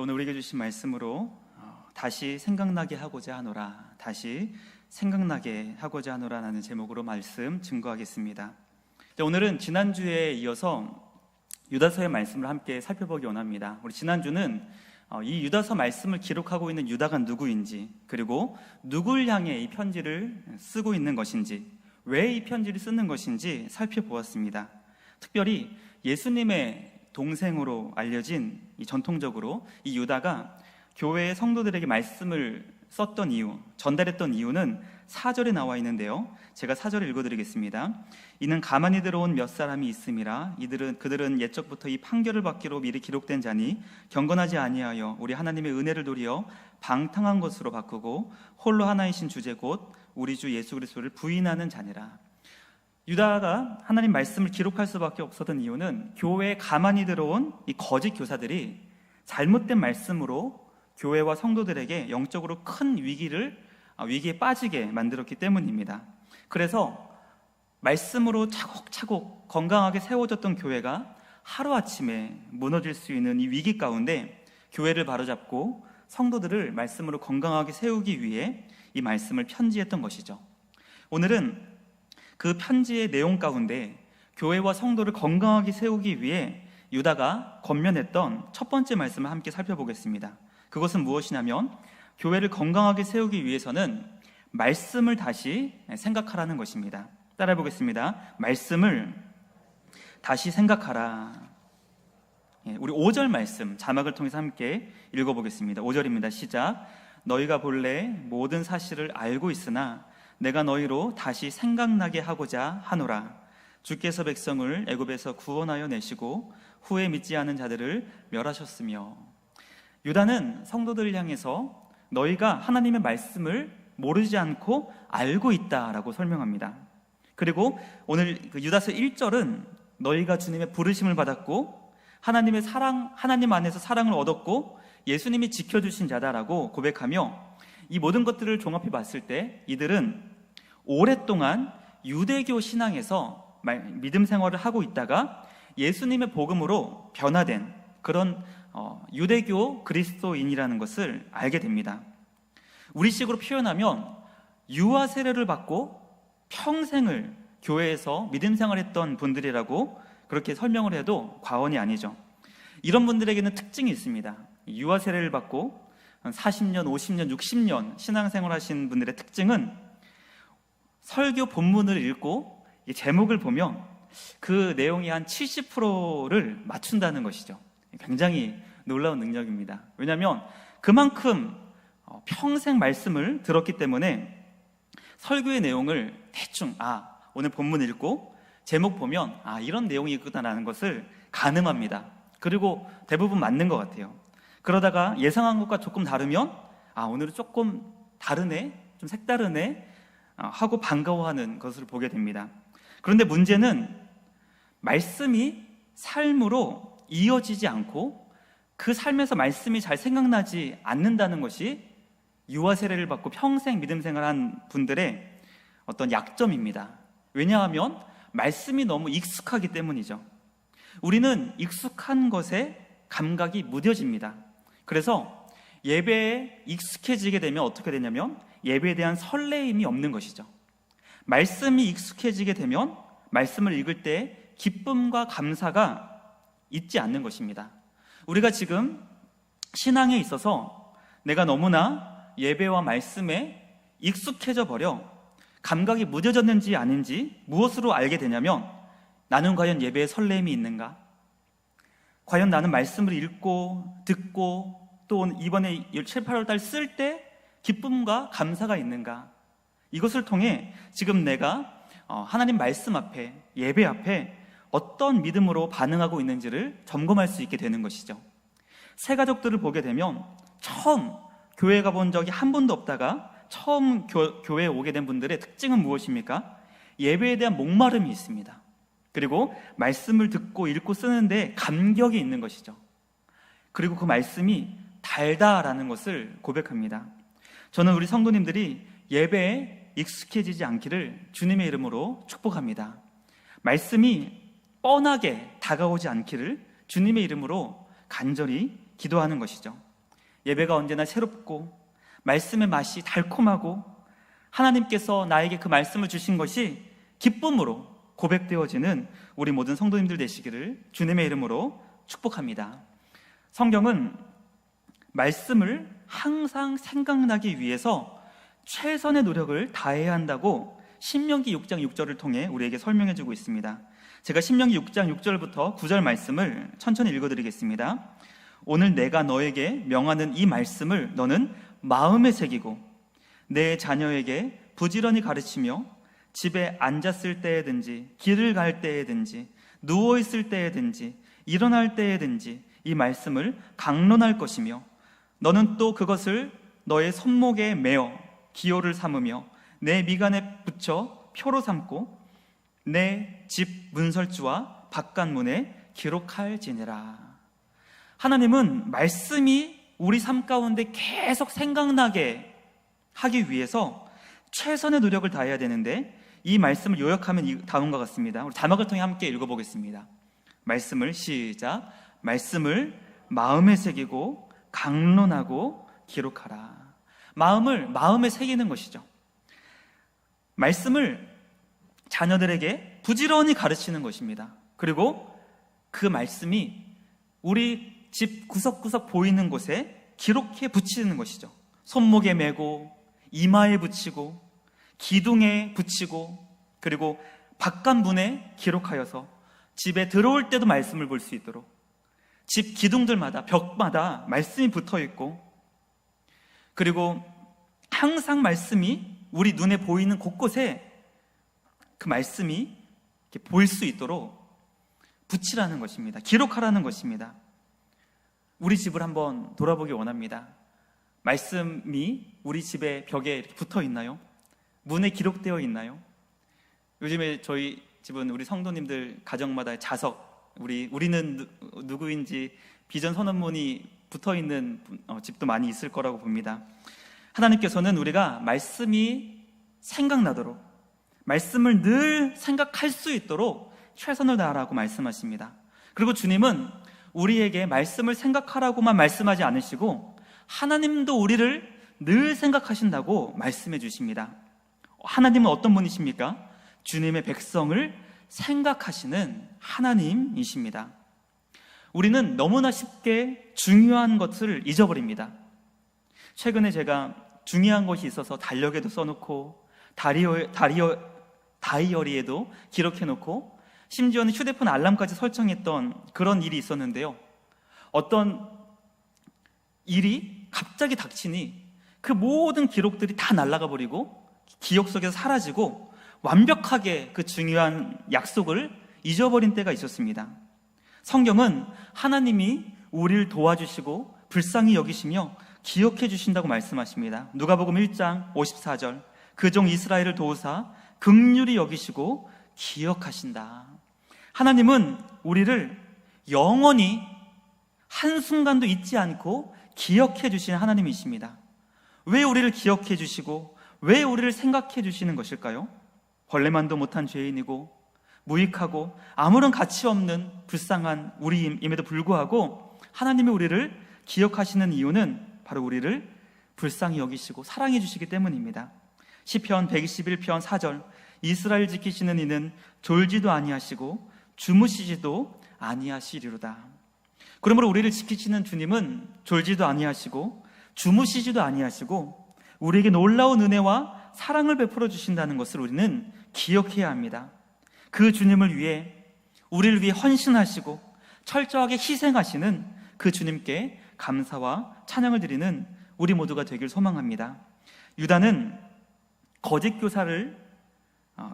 네, 오늘 우리에게 주신 말씀으로 어, 다시 생각나게 하고자 하노라 다시 생각나게 하고자 하노라 라는 제목으로 말씀 증거하겠습니다. 네, 오늘은 지난주에 이어서 유다서의 말씀을 함께 살펴보기 원합니다. 우리 지난주는 어, 이 유다서 말씀을 기록하고 있는 유다가 누구인지 그리고 누굴 향해 이 편지를 쓰고 있는 것인지 왜 이 편지를 쓰는 것인지 살펴보았습니다. 특별히 예수님의 동생으로 알려진 이 전통적으로 이 유다가 교회의 성도들에게 말씀을 썼던 이유, 전달했던 이유는 사절에 나와 있는데요. 제가 사절을 읽어드리겠습니다. 이는 가만히 들어온 몇 사람이 있음이라 이들은 그들은 옛적부터 이 판결을 받기로 미리 기록된 자니 경건하지 아니하여 우리 하나님의 은혜를 도리어 방탕한 것으로 바꾸고 홀로 하나이신 주제 곧 우리 주 예수 그리스도를 부인하는 자니라. 유다가 하나님 말씀을 기록할 수밖에 없었던 이유는 교회에 가만히 들어온 이 거짓 교사들이 잘못된 말씀으로 교회와 성도들에게 영적으로 큰 위기를 아, 위기에 빠지게 만들었기 때문입니다. 그래서 말씀으로 차곡차곡 건강하게 세워졌던 교회가 하루아침에 무너질 수 있는 이 위기 가운데 교회를 바로잡고 성도들을 말씀으로 건강하게 세우기 위해 이 말씀을 편지했던 것이죠. 오늘은 그 편지의 내용 가운데 교회와 성도를 건강하게 세우기 위해 유다가 권면했던 첫 번째 말씀을 함께 살펴보겠습니다. 그것은 무엇이냐면 교회를 건강하게 세우기 위해서는 말씀을 다시 생각하라는 것입니다. 따라해 보겠습니다. 말씀을 다시 생각하라. 예, 우리 5절 말씀 자막을 통해서 함께 읽어보겠습니다. 5절입니다. 시작. 너희가 본래 모든 사실을 알고 있으나 내가 너희로 다시 생각나게 하고자 하노라. 주께서 백성을 애굽에서 구원하여 내시고 후에 믿지 않은 자들을 멸하셨으며 유다는 성도들을 향해서 너희가 하나님의 말씀을 모르지 않고 알고 있다라고 설명합니다. 그리고 오늘 그 유다서 1절은 너희가 주님의 부르심을 받았고 하나님의 사랑 하나님 안에서 사랑을 얻었고 예수님이 지켜 주신 자다라고 고백하며 이 모든 것들을 종합해 봤을 때 이들은 오랫동안 유대교 신앙에서 믿음 생활을 하고 있다가 예수님의 복음으로 변화된 그런 어, 유대교 그리스도인이라는 것을 알게 됩니다. 우리식으로 표현하면 유아 세례를 받고 평생을 교회에서 믿음 생활했던 분들이라고 그렇게 설명을 해도 과언이 아니죠. 이런 분들에게는 특징이 있습니다. 유아 세례를 받고 40년, 50년, 60년 신앙생활 하신 분들의 특징은 설교 본문을 읽고 제목을 보면 그 내용이 한 70%를 맞춘다는 것이죠. 굉장히 놀라운 능력입니다. 왜냐하면 그만큼 어, 평생 말씀을 들었기 때문에 설교의 내용을 대충 아 오늘 본문 읽고 제목 보면 아 이런 내용이 있구나라는 것을 가늠합니다. 그리고 대부분 맞는 것 같아요. 그러다가 예상한 것과 조금 다르면 아 오늘은 조금 다르네, 좀 색다르네 어, 하고 반가워하는 것을 보게 됩니다. 그런데 문제는 말씀이 삶으로 이어지지 않고 그 삶에서 말씀이 잘 생각나지 않는다는 것이 유아 세례를 받고 평생 믿음 생활한 분들의 어떤 약점입니다. 왜냐하면 말씀이 너무 익숙하기 때문이죠. 우리는 익숙한 것에 감각이 무뎌집니다. 그래서 예배에 익숙해지게 되면 어떻게 되냐면 예배에 대한 설레임이 없는 것이죠. 말씀이 익숙해지게 되면 말씀을 읽을 때 기쁨과 감사가 있지 않는 것입니다. 우리가 지금 신앙에 있어서 내가 너무나 예배와 말씀에 익숙해져 버려 감각이 무뎌졌는지 아닌지 무엇으로 알게 되냐면 나는 과연 예배에 설렘이 있는가? 과연 나는 말씀을 읽고 듣고 또 이번에 7, 8월 달 쓸 때 기쁨과 감사가 있는가? 이것을 통해 지금 내가 어, 하나님 말씀 앞에 예배 앞에 어떤 믿음으로 반응하고 있는지를 점검할 수 있게 되는 것이죠. 새 가족들을 보게 되면 처음 교회 가본 적이 한 번도 없다가 처음 교, 교회에 오게 된 분들의 특징은 무엇입니까? 예배에 대한 목마름이 있습니다. 그리고 말씀을 듣고 읽고 쓰는데 감격이 있는 것이죠. 그리고 그 말씀이 달다라는 것을 고백합니다. 저는 우리 성도님들이 예배에 익숙해지지 않기를 주님의 이름으로 축복합니다. 말씀이 뻔하게 다가오지 않기를 주님의 이름으로 간절히 기도하는 것이죠. 예배가 언제나 새롭고 말씀의 맛이 달콤하고 하나님께서 나에게 그 말씀을 주신 것이 기쁨으로 고백되어지는 우리 모든 성도님들 되시기를 주님의 이름으로 축복합니다. 성경은 말씀을 항상 생각나기 위해서 최선의 노력을 다해야 한다고 신명기 6장 6절을 통해 우리에게 설명해 주고 있습니다. 제가 신명기 6장 6절부터 9절 말씀을 천천히 읽어 드리겠습니다. 오늘 내가 너에게 명하는 이 말씀을 너는 마음에 새기고 내 자녀에게 부지런히 가르치며 집에 앉았을 때에든지 길을 갈 때에든지 누워 있을 때에든지 일어날 때에든지 이 말씀을 강론할 것이며 너는 또 그것을 너의 손목에 매어 기호를 삼으며 내 미간에 붙여 표로 삼고 내 집 문설주와 바깥문에 기록할지니라. 하나님은 말씀이 우리 삶 가운데 계속 생각나게 하기 위해서 최선의 노력을 다해야 되는데 이 말씀을 요약하면 이 다음과 같습니다. 우리 자막을 통해 함께 읽어보겠습니다. 말씀을 시작. 말씀을 마음에 새기고 강론하고 기록하라. 마음을 마음에 새기는 것이죠. 말씀을 자녀들에게 부지런히 가르치는 것입니다. 그리고 그 말씀이 우리 집 구석구석 보이는 곳에 기록해 붙이는 것이죠. 손목에 메고 이마에 붙이고 기둥에 붙이고 그리고 바깥문에 기록하여서 집에 들어올 때도 말씀을 볼 수 있도록 집 기둥들마다 벽마다 말씀이 붙어 있고 그리고 항상 말씀이 우리 눈에 보이는 곳곳에 그 말씀이 보일 수 있도록 붙이라는 것입니다. 기록하라는 것입니다. 우리 집을 한번 돌아보기 원합니다. 말씀이 우리 집의 벽에 붙어 있나요? 문에 기록되어 있나요? 요즘에 저희 집은 우리 성도님들 가정마다 자석, 우리 우리는 누, 구인지 비전 선언문이 붙어 있는 어, 집도 많이 있을 거라고 봅니다. 하나님께서는 우리가 말씀이 생각나도록 말씀을 늘 생각할 수 있도록 최선을 다하라고 말씀하십니다. 그리고 주님은 우리에게 말씀을 생각하라고만 말씀하지 않으시고 하나님도 우리를 늘 생각하신다고 말씀해 주십니다. 하나님은 어떤 분이십니까? 주님의 백성을 생각하시는 하나님이십니다. 우리는 너무나 쉽게 중요한 것을 잊어버립니다. 최근에 제가 중요한 것이 있어서 달력에도 써놓고 다리어, 다리어, 다이어리에도 기록해놓고 심지어는 휴대폰 알람까지 설정했던 그런 일이 있었는데요. 어떤 일이 갑자기 닥치니 그 모든 기록들이 다 날아가 버리고 기억 속에서 사라지고 완벽하게 그 중요한 약속을 잊어버린 때가 있었습니다. 성경은 하나님이 우리를 도와주시고 불쌍히 여기시며 기억해 주신다고 말씀하십니다. 누가복음 1장 54절 그 종 이스라엘을 도우사 극률이 여기시고 기억하신다. 하나님은 우리를 영원히 한순간도 잊지 않고 기억해 주시는 하나님이십니다. 왜 우리를 기억해 주시고 왜 우리를 생각해 주시는 것일까요? 벌레만도 못한 죄인이고 무익하고 아무런 가치 없는 불쌍한 우리임에도 불구하고 하나님이 우리를 기억하시는 이유는 바로 우리를 불쌍히 여기시고 사랑해 주시기 때문입니다. 시편 121편 4절 이스라엘 지키시는 이는 졸지도 아니하시고 주무시지도 아니하시리로다. 그러므로 우리를 지키시는 주님은 졸지도 아니하시고 주무시지도 아니하시고 우리에게 놀라운 은혜와 사랑을 베풀어 주신다는 것을 우리는 기억해야 합니다. 그 주님을 위해 우리를 위해 헌신하시고 철저하게 희생하시는 그 주님께 감사와 찬양을 드리는 우리 모두가 되길 소망합니다. 유다는 거짓 교사를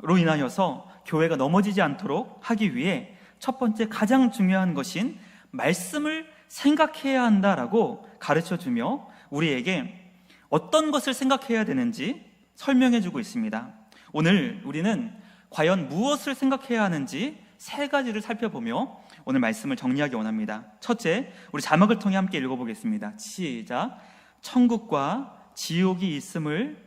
로 인하여서 교회가 넘어지지 않도록 하기 위해 첫 번째 가장 중요한 것인 말씀을 생각해야 한다라고 가르쳐 주며 우리에게 어떤 것을 생각해야 되는지 설명해 주고 있습니다. 오늘 우리는 과연 무엇을 생각해야 하는지 세 가지를 살펴보며 오늘 말씀을 정리하기 원합니다. 첫째, 우리 자막을 통해 함께 읽어보겠습니다. 시작. 천국과 지옥이 있음을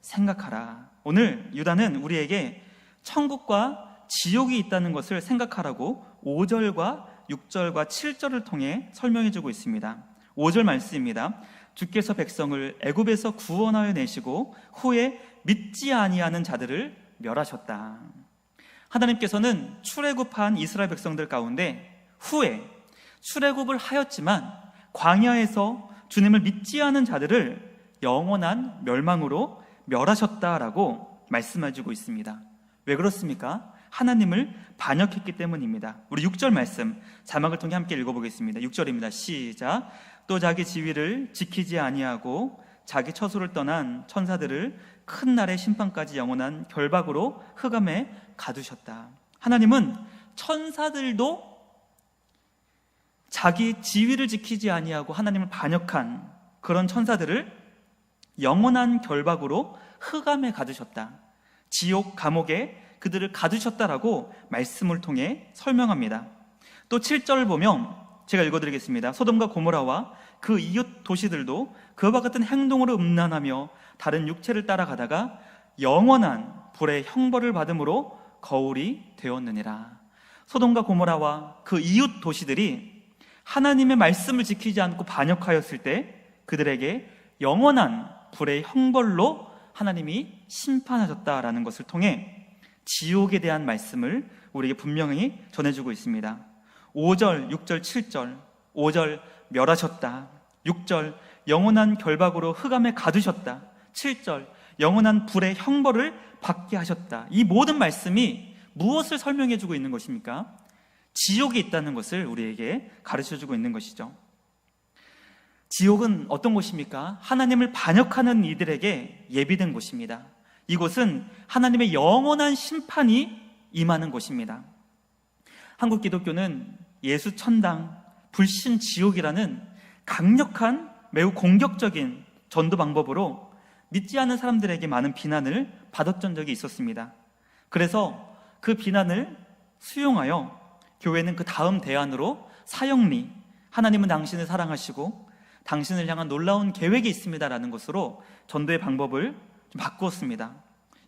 생각하라. 오늘 유다는 우리에게 천국과 지옥이 있다는 것을 생각하라고 5절과 6절과 7절을 통해 설명해 주고 있습니다. 5절 말씀입니다. 주께서 백성을 애굽에서 구원하여 내시고 후에 믿지 아니하는 자들을 멸하셨다. 하나님께서는 출애굽한 이스라엘 백성들 가운데 후에 출애굽을 하였지만 광야에서 주님을 믿지 않은 자들을 영원한 멸망으로 멸하셨다라고 말씀해주고 있습니다. 왜 그렇습니까? 하나님을 반역했기 때문입니다. 우리 6절 말씀 자막을 통해 함께 읽어보겠습니다. 6절입니다. 시작. 또 자기 지위를 지키지 아니하고 자기 처소를 떠난 천사들을 큰 날의 심판까지 영원한 결박으로 흑암에 가두셨다. 하나님은 천사들도 자기 지위를 지키지 아니하고 하나님을 반역한 그런 천사들을 영원한 결박으로 흑암에 가두셨다. 지옥 감옥에 그들을 가두셨다라고 말씀을 통해 설명합니다. 또 7절을 보면 제가 읽어드리겠습니다. 소돔과 고모라와 그 이웃 도시들도 그와 같은 행동으로 음란하며 다른 육체를 따라가다가 영원한 불의 형벌을 받음으로 거울이 되었느니라. 소돔과 고모라와 그 이웃 도시들이 하나님의 말씀을 지키지 않고 반역하였을 때 그들에게 영원한 불의 형벌로 하나님이 심판하셨다라는 것을 통해 지옥에 대한 말씀을 우리에게 분명히 전해주고 있습니다. 5절, 6절, 7절, 5절 멸하셨다. 6절 영원한 결박으로 흑암에 가두셨다. 7절 영원한 불의 형벌을 받게 하셨다. 이 모든 말씀이 무엇을 설명해 주고 있는 것입니까? 지옥이 있다는 것을 우리에게 가르쳐 주고 있는 것이죠. 지옥은 어떤 곳입니까? 하나님을 반역하는 이들에게 예비된 곳입니다. 이곳은 하나님의 영원한 심판이 임하는 곳입니다. 한국 기독교는 예수 천당, 불신 지옥이라는 강력한 매우 공격적인 전도 방법으로 믿지 않는 사람들에게 많은 비난을 받았던 적이 있었습니다. 그래서 그 비난을 수용하여 교회는 그 다음 대안으로 사형리, 하나님은 당신을 사랑하시고 당신을 향한 놀라운 계획이 있습니다라는 것으로 전도의 방법을 좀 바꾸었습니다.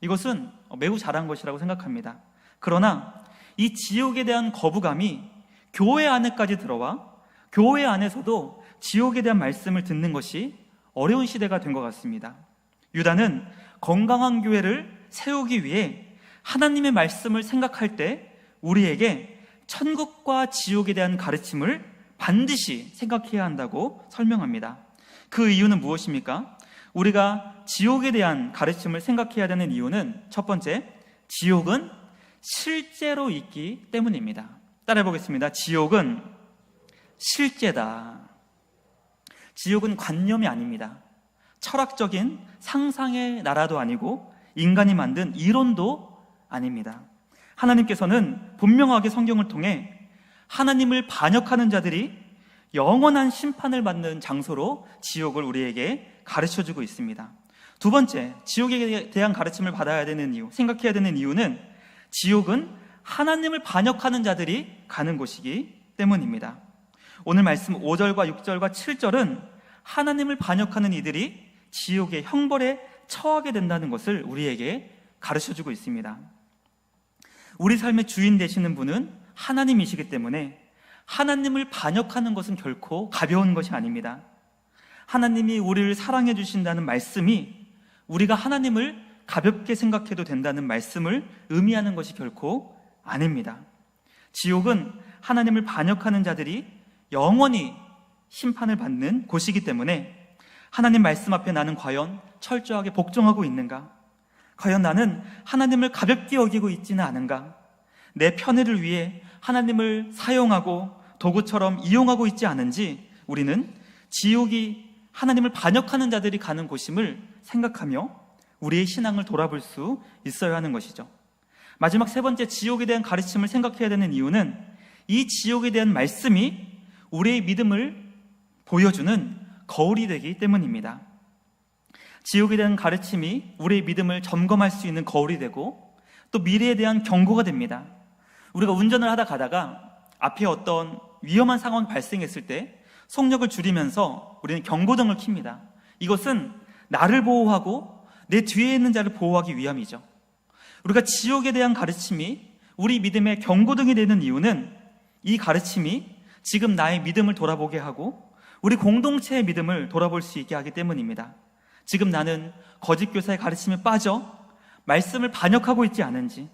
이것은 매우 잘한 것이라고 생각합니다. 그러나 이 지옥에 대한 거부감이 교회 안에까지 들어와 교회 안에서도 지옥에 대한 말씀을 듣는 것이 어려운 시대가 된 것 같습니다. 유다는 건강한 교회를 세우기 위해 하나님의 말씀을 생각할 때 우리에게 천국과 지옥에 대한 가르침을 반드시 생각해야 한다고 설명합니다. 그 이유는 무엇입니까? 우리가 지옥에 대한 가르침을 생각해야 되는 이유는 첫 번째, 지옥은 실제로 있기 때문입니다. 따라해 보겠습니다. 지옥은 실제다. 지옥은 관념이 아닙니다. 철학적인 상상의 나라도 아니고 인간이 만든 이론도 아닙니다. 하나님께서는 분명하게 성경을 통해 하나님을 반역하는 자들이 영원한 심판을 받는 장소로 지옥을 우리에게 가르쳐 주고 있습니다. 두 번째, 지옥에 대한 가르침을 받아야 되는 이유, 생각해야 되는 이유는 지옥은 하나님을 반역하는 자들이 가는 곳이기 때문입니다. 오늘 말씀 5절과 6절과 7절은 하나님을 반역하는 이들이 지옥의 형벌에 처하게 된다는 것을 우리에게 가르쳐 주고 있습니다. 우리 삶의 주인 되시는 분은 하나님이시기 때문에 하나님을 반역하는 것은 결코 가벼운 것이 아닙니다. 하나님이 우리를 사랑해 주신다는 말씀이 우리가 하나님을 가볍게 생각해도 된다는 말씀을 의미하는 것이 결코 아닙니다. 지옥은 하나님을 반역하는 자들이 영원히 심판을 받는 곳이기 때문에 하나님 말씀 앞에 나는 과연 철저하게 복종하고 있는가? 과연 나는 하나님을 가볍게 여기고 있지는 않은가? 내 편의를 위해 하나님을 사용하고 도구처럼 이용하고 있지 않은지 우리는 지옥이 하나님을 반역하는 자들이 가는 곳임을 생각하며 우리의 신앙을 돌아볼 수 있어야 하는 것이죠. 마지막 세 번째 지옥에 대한 가르침을 생각해야 되는 이유는 이 지옥에 대한 말씀이 우리의 믿음을 보여주는 거울이 되기 때문입니다. 지옥에 대한 가르침이 우리의 믿음을 점검할 수 있는 거울이 되고 또 미래에 대한 경고가 됩니다. 우리가 운전을 하다 가다가 앞에 어떤 위험한 상황이 발생했을 때 속력을 줄이면서 우리는 경고등을 킵니다. 이것은 나를 보호하고 내 뒤에 있는 자를 보호하기 위함이죠. 우리가 지옥에 대한 가르침이 우리 믿음의 경고등이 되는 이유는 이 가르침이 지금 나의 믿음을 돌아보게 하고 우리 공동체의 믿음을 돌아볼 수 있게 하기 때문입니다. 지금 나는 거짓 교사의 가르침에 빠져 말씀을 반역하고 있지 않은지,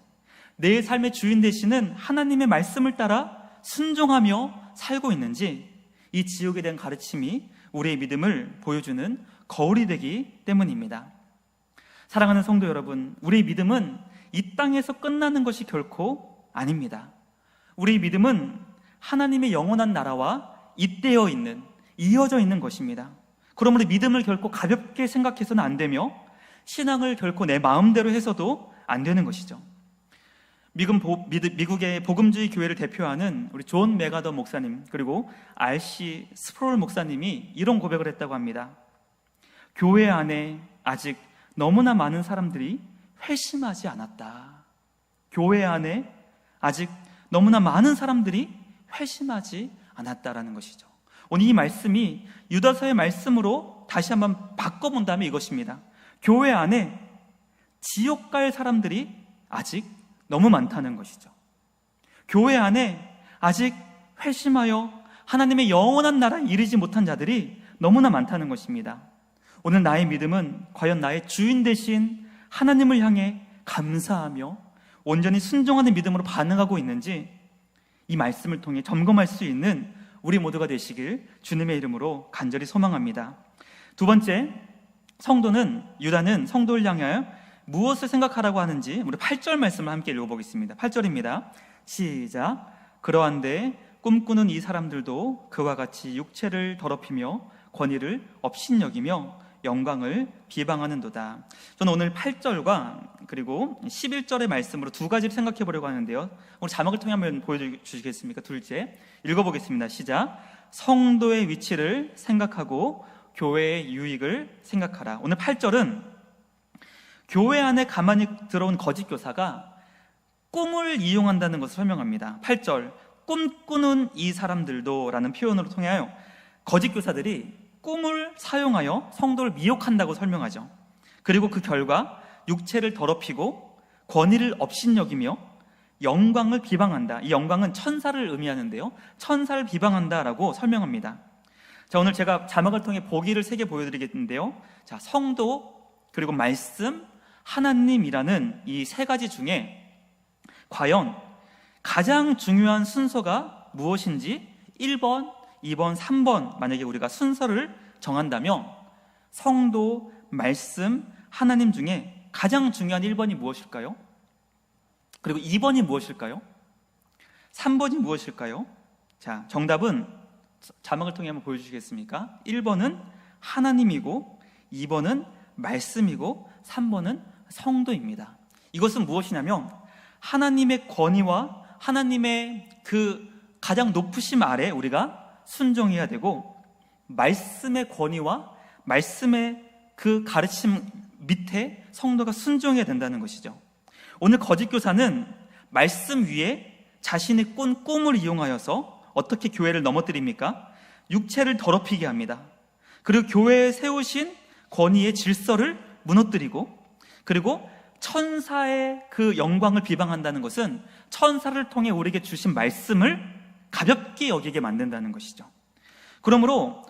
내 삶의 주인 되시는 하나님의 말씀을 따라 순종하며 살고 있는지, 이 지옥에 대한 가르침이 우리의 믿음을 보여주는 거울이 되기 때문입니다. 사랑하는 성도 여러분, 우리의 믿음은 이 땅에서 끝나는 것이 결코 아닙니다. 우리의 믿음은 하나님의 영원한 나라와 잇대어 있는, 이어져 있는 것입니다. 그러므로 믿음을 결코 가볍게 생각해서는 안 되며 신앙을 결코 내 마음대로 해서도 안 되는 것이죠. 미국, 미국의 복음주의 교회를 대표하는 우리 존 메가더 목사님 그리고 R.C. 스프롤 목사님이 이런 고백을 했다고 합니다. 교회 안에 아직 너무나 많은 사람들이 회심하지 않았다. 교회 안에 아직 너무나 많은 사람들이 회심하지 않았다라는 것이죠. 오늘 이 말씀이 유다서의 말씀으로 다시 한번 바꿔본다면 이것입니다. 교회 안에 지옥 갈 사람들이 아직 너무 많다는 것이죠. 교회 안에 아직 회심하여 하나님의 영원한 나라에 이르지 못한 자들이 너무나 많다는 것입니다. 오늘 나의 믿음은 과연 나의 주인 대신 하나님을 향해 감사하며 온전히 순종하는 믿음으로 반응하고 있는지 이 말씀을 통해 점검할 수 있는 우리 모두가 되시길 주님의 이름으로 간절히 소망합니다. 두 번째, 성도는 유다는 성도를 향하여 무엇을 생각하라고 하는지 우리 8절 말씀을 함께 읽어보겠습니다. 8절입니다. 시작. 그러한데 꿈꾸는 이 사람들도 그와 같이 육체를 더럽히며 권위를 업신여기며 영광을 비방하는도다. 저는 오늘 8절과 그리고 11절의 말씀으로 두 가지를 생각해 보려고 하는데요. 오늘 자막을 통해 한번 보여주시겠습니까? 둘째. 읽어보겠습니다. 시작. 성도의 위치를 생각하고 교회의 유익을 생각하라. 오늘 8절은 교회 안에 가만히 들어온 거짓 교사가 꿈을 이용한다는 것을 설명합니다. 8절 꿈꾸는 이 사람들도 라는 표현으로 통하여 거짓 교사들이 꿈을 사용하여 성도를 미혹한다고 설명하죠. 그리고 그 결과 육체를 더럽히고 권위를 업신여기며 영광을 비방한다. 이 영광은 천사를 의미하는데요. 천사를 비방한다라고 설명합니다. 자, 오늘 제가 자막을 통해 보기를 세 개 보여드리겠는데요. 자, 성도, 그리고 말씀, 하나님이라는 이 세 가지 중에 과연 가장 중요한 순서가 무엇인지 1번, 2번, 3번 만약에 우리가 순서를 정한다면 성도, 말씀, 하나님 중에 가장 중요한 1번이 무엇일까요? 그리고 2번이 무엇일까요? 3번이 무엇일까요? 자, 정답은 자막을 통해 한번 보여주시겠습니까? 1번은 하나님이고 2번은 말씀이고 3번은 성도입니다. 이것은 무엇이냐면 하나님의 권위와 하나님의 그 가장 높으심 아래 우리가 순종해야 되고 말씀의 권위와 말씀의 그 가르침 밑에 성도가 순종해야 된다는 것이죠. 오늘 거짓 교사는 말씀 위에 자신의 꾼 꿈을 이용하여서 어떻게 교회를 넘어뜨립니까? 육체를 더럽히게 합니다. 그리고 교회에 세우신 권위의 질서를 무너뜨리고 그리고 천사의 그 영광을 비방한다는 것은 천사를 통해 우리에게 주신 말씀을 가볍게 여기게 만든다는 것이죠. 그러므로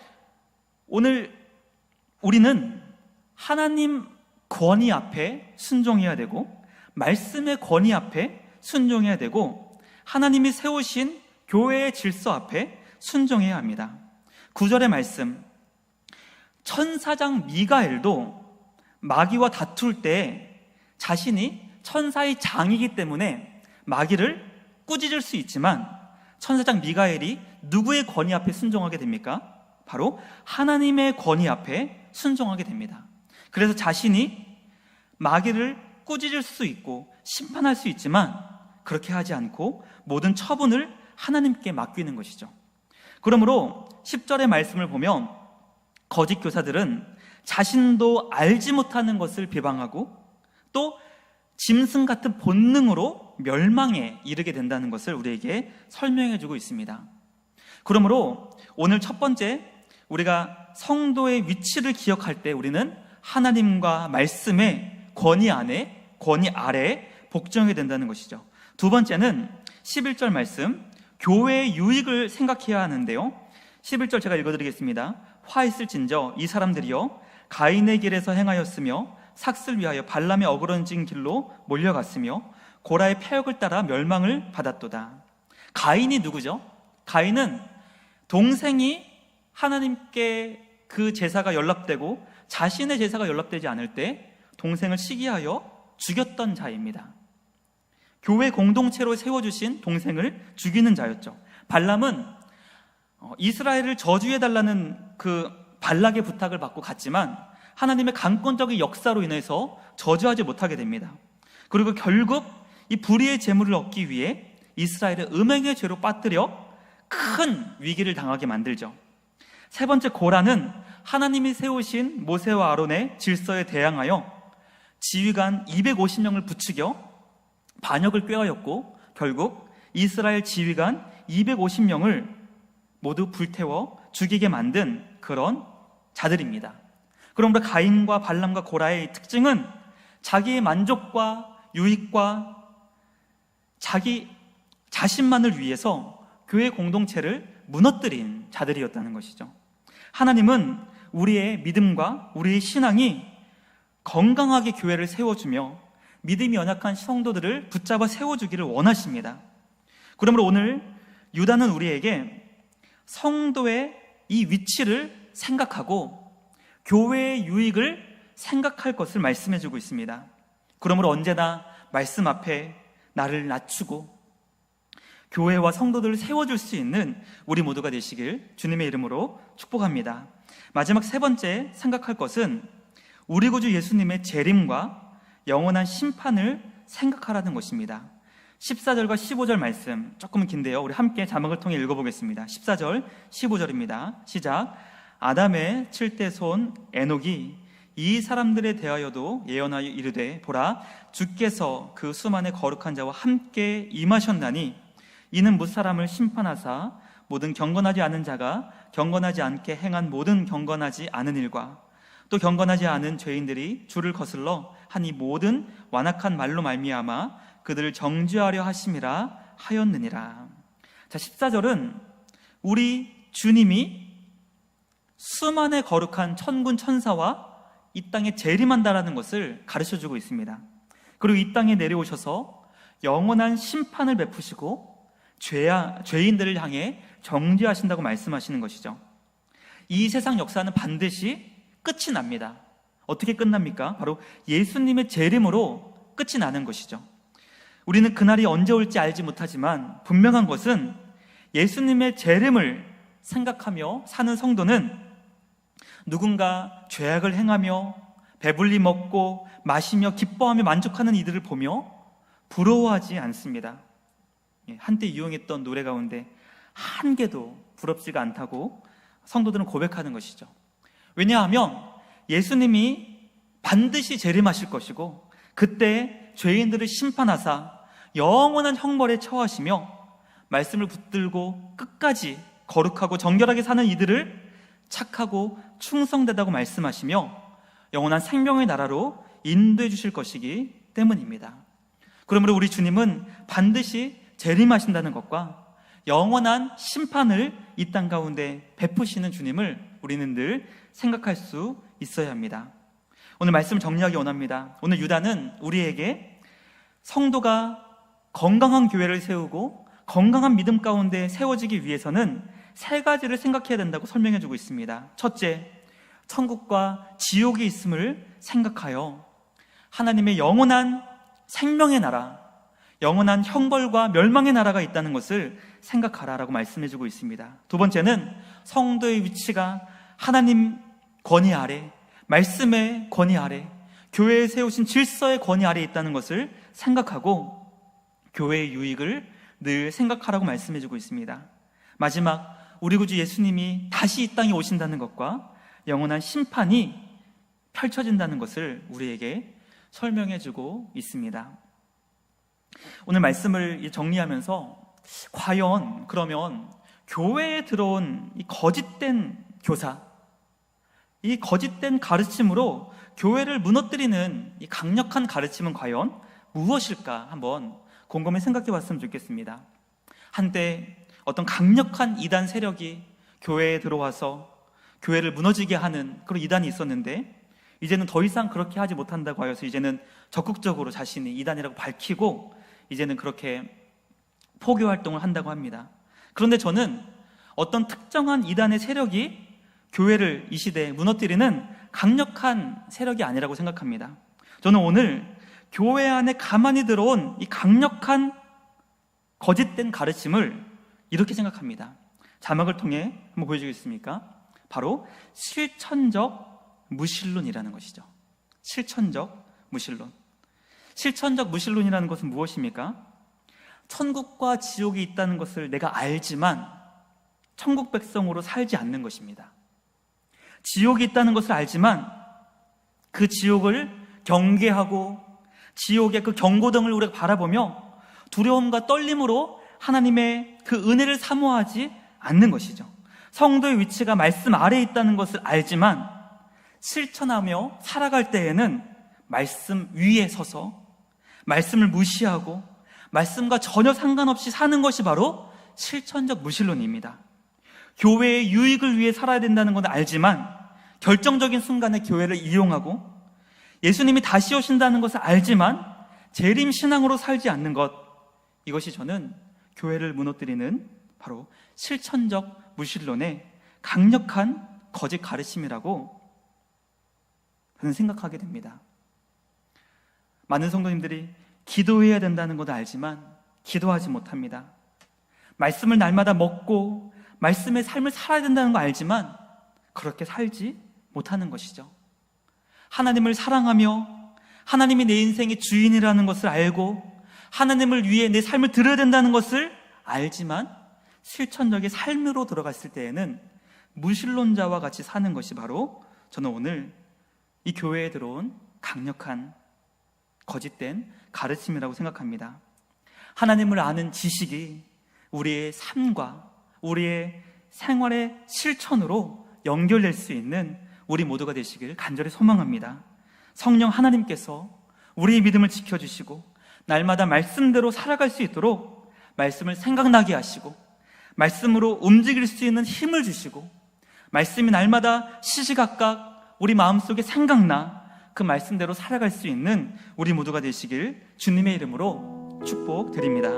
오늘 우리는 하나님 권위 앞에 순종해야 되고 말씀의 권위 앞에 순종해야 되고 하나님이 세우신 교회의 질서 앞에 순종해야 합니다. 구절의 말씀 천사장 미가엘도 마귀와 다툴 때 자신이 천사의 장이기 때문에 마귀를 꾸짖을 수 있지만 천사장 미가엘이 누구의 권위 앞에 순종하게 됩니까? 바로 하나님의 권위 앞에 순종하게 됩니다. 그래서 자신이 마귀를 꾸짖을 수 있고 심판할 수 있지만 그렇게 하지 않고 모든 처분을 하나님께 맡기는 것이죠. 그러므로 10절의 말씀을 보면 거짓 교사들은 자신도 알지 못하는 것을 비방하고 또 짐승 같은 본능으로 멸망에 이르게 된다는 것을 우리에게 설명해 주고 있습니다. 그러므로 오늘 첫 번째 우리가 성도의 위치를 기억할 때 우리는 하나님과 말씀의 권위 안에 권위 아래 복종해야 된다는 것이죠. 두 번째는 11절 말씀 교회의 유익을 생각해야 하는데요. 11절 제가 읽어드리겠습니다. 화 있을진저 이 사람들이여 가인의 길에서 행하였으며 삭슬 위하여 발람의 어그러진 길로 몰려갔으며 고라의 폐역을 따라 멸망을 받았도다. 가인이 누구죠? 가인은 동생이 하나님께 그 제사가 연락되고 자신의 제사가 연락되지 않을 때 동생을 시기하여 죽였던 자입니다. 교회 공동체로 세워주신 동생을 죽이는 자였죠. 발람은 어, 이스라엘을 저주해달라는 그 발락의 부탁을 받고 갔지만 하나님의 강권적인 역사로 인해서 저주하지 못하게 됩니다. 그리고 결국 이 불의의 재물을 얻기 위해 이스라엘을 음행의 죄로 빠뜨려 큰 위기를 당하게 만들죠. 세 번째 고라는 하나님이 세우신 모세와 아론의 질서에 대항하여 지휘관 250명을 부추겨 반역을 꾀하였고 결국 이스라엘 지휘관 250명을 모두 불태워 죽이게 만든 그런 자들입니다. 그러므로 가인과 발람과 고라의 특징은 자기의 만족과 유익과 자기 자신만을 위해서 교회 공동체를 무너뜨린 자들이었다는 것이죠. 하나님은 우리의 믿음과 우리의 신앙이 건강하게 교회를 세워주며 믿음이 연약한 성도들을 붙잡아 세워주기를 원하십니다. 그러므로 오늘 유다는 우리에게 성도의 이 위치를 생각하고 교회의 유익을 생각할 것을 말씀해 주고 있습니다. 그러므로 언제나 말씀 앞에 나를 낮추고 교회와 성도들을 세워줄 수 있는 우리 모두가 되시길 주님의 이름으로 축복합니다. 마지막 세 번째 생각할 것은 우리 구주 예수님의 재림과 영원한 심판을 생각하라는 것입니다. 14절과 15절 말씀 조금 긴데요. 우리 함께 자막을 통해 읽어보겠습니다. 14절, 15절입니다. 시작. 아담의 칠대 손 에녹이 이 사람들에 대하여도 예언하여 이르되 보라 주께서 그 수만의 거룩한 자와 함께 임하셨나니 이는 무사람을 심판하사 모든 경건하지 않은 자가 경건하지 않게 행한 모든 경건하지 않은 일과 또 경건하지 않은 죄인들이 주를 거슬러 하니 모든 완악한 말로 말미암아 그들을 정죄하려 하심이라 하였느니라. 자, 14절은 우리 주님이 수만의 거룩한 천군 천사와 이 땅에 재림한다라는 것을 가르쳐 주고 있습니다. 그리고 이 땅에 내려오셔서 영원한 심판을 베푸시고 죄야, 죄인들을 향해 정죄하신다고 말씀하시는 것이죠. 이 세상 역사는 반드시 끝이 납니다. 어떻게 끝납니까? 바로 예수님의 재림으로 끝이 나는 것이죠. 우리는 그날이 언제 올지 알지 못하지만 분명한 것은 예수님의 재림을 생각하며 사는 성도는 누군가 죄악을 행하며 배불리 먹고 마시며 기뻐하며 만족하는 이들을 보며 부러워하지 않습니다. 예, 한때 유행했던 노래 가운데 한 개도 부럽지가 않다고 성도들은 고백하는 것이죠. 왜냐하면 예수님이 반드시 재림하실 것이고 그때 죄인들을 심판하사 영원한 형벌에 처하시며 말씀을 붙들고 끝까지 거룩하고 정결하게 사는 이들을 착하고 충성되다고 말씀하시며 영원한 생명의 나라로 인도해 주실 것이기 때문입니다. 그러므로 우리 주님은 반드시 재림하신다는 것과 영원한 심판을 이 땅 가운데 베푸시는 주님을 우리는 늘 생각할 수 있어야 합니다. 오늘 말씀을 정리하기 원합니다. 오늘 유다는 우리에게 성도가 건강한 교회를 세우고 건강한 믿음 가운데 세워지기 위해서는 세 가지를 생각해야 된다고 설명해 주고 있습니다. 첫째, 천국과 지옥이 있음을 생각하여 하나님의 영원한 생명의 나라, 영원한 형벌과 멸망의 나라가 있다는 것을 생각하라라고 말씀해 주고 있습니다. 두 번째는 성도의 위치가 하나님 권위 아래, 말씀의 권위 아래, 교회에 세우신 질서의 권위 아래 있다는 것을 생각하고 교회의 유익을 늘 생각하라고 말씀해 주고 있습니다. 마지막, 우리 구주 예수님이 다시 이 땅에 오신다는 것과 영원한 심판이 펼쳐진다는 것을 우리에게 설명해 주고 있습니다. 오늘 말씀을 정리하면서 과연 그러면 교회에 들어온 이 거짓된 교사, 이 거짓된 가르침으로 교회를 무너뜨리는 이 강력한 가르침은 과연 무엇일까 한번 곰곰이 생각해 봤으면 좋겠습니다. 한때 어떤 강력한 이단 세력이 교회에 들어와서 교회를 무너지게 하는 그런 이단이 있었는데 이제는 더 이상 그렇게 하지 못한다고 하여서 이제는 적극적으로 자신이 이단이라고 밝히고 이제는 그렇게 포교 활동을 한다고 합니다. 그런데 저는 어떤 특정한 이단의 세력이 교회를 이 시대에 무너뜨리는 강력한 세력이 아니라고 생각합니다. 저는 오늘 교회 안에 가만히 들어온 이 강력한 거짓된 가르침을 이렇게 생각합니다. 자막을 통해 한번 보여주겠습니까? 바로 실천적 무신론이라는 것이죠. 실천적 무신론. 실천적 무신론이라는 것은 무엇입니까? 천국과 지옥이 있다는 것을 내가 알지만 천국 백성으로 살지 않는 것입니다. 지옥이 있다는 것을 알지만 그 지옥을 경계하고 지옥의 그 경고등을 우리가 바라보며 두려움과 떨림으로 하나님의 그 은혜를 사모하지 않는 것이죠. 성도의 위치가 말씀 아래에 있다는 것을 알지만 실천하며 살아갈 때에는 말씀 위에 서서 말씀을 무시하고 말씀과 전혀 상관없이 사는 것이 바로 실천적 무신론입니다. 교회의 유익을 위해 살아야 된다는 건 알지만 결정적인 순간에 교회를 이용하고 예수님이 다시 오신다는 것을 알지만 재림 신앙으로 살지 않는 것 이것이 저는 교회를 무너뜨리는 바로 실천적 무신론의 강력한 거짓 가르침이라고 저는 생각하게 됩니다. 많은 성도님들이 기도해야 된다는 것도 알지만 기도하지 못합니다. 말씀을 날마다 먹고 말씀의 삶을 살아야 된다는 거 알지만 그렇게 살지 못하는 것이죠. 하나님을 사랑하며 하나님이 내 인생의 주인이라는 것을 알고 하나님을 위해 내 삶을 들어야 된다는 것을 알지만 실천적인 삶으로 들어갔을 때에는 무신론자와 같이 사는 것이 바로 저는 오늘 이 교회에 들어온 강력한 거짓된 가르침이라고 생각합니다. 하나님을 아는 지식이 우리의 삶과 우리의 생활의 실천으로 연결될 수 있는 우리 모두가 되시길 간절히 소망합니다. 성령 하나님께서 우리의 믿음을 지켜주시고 날마다 말씀대로 살아갈 수 있도록 말씀을 생각나게 하시고 말씀으로 움직일 수 있는 힘을 주시고 말씀이 날마다 시시각각 우리 마음속에 생각나 그 말씀대로 살아갈 수 있는 우리 모두가 되시길 주님의 이름으로 축복드립니다.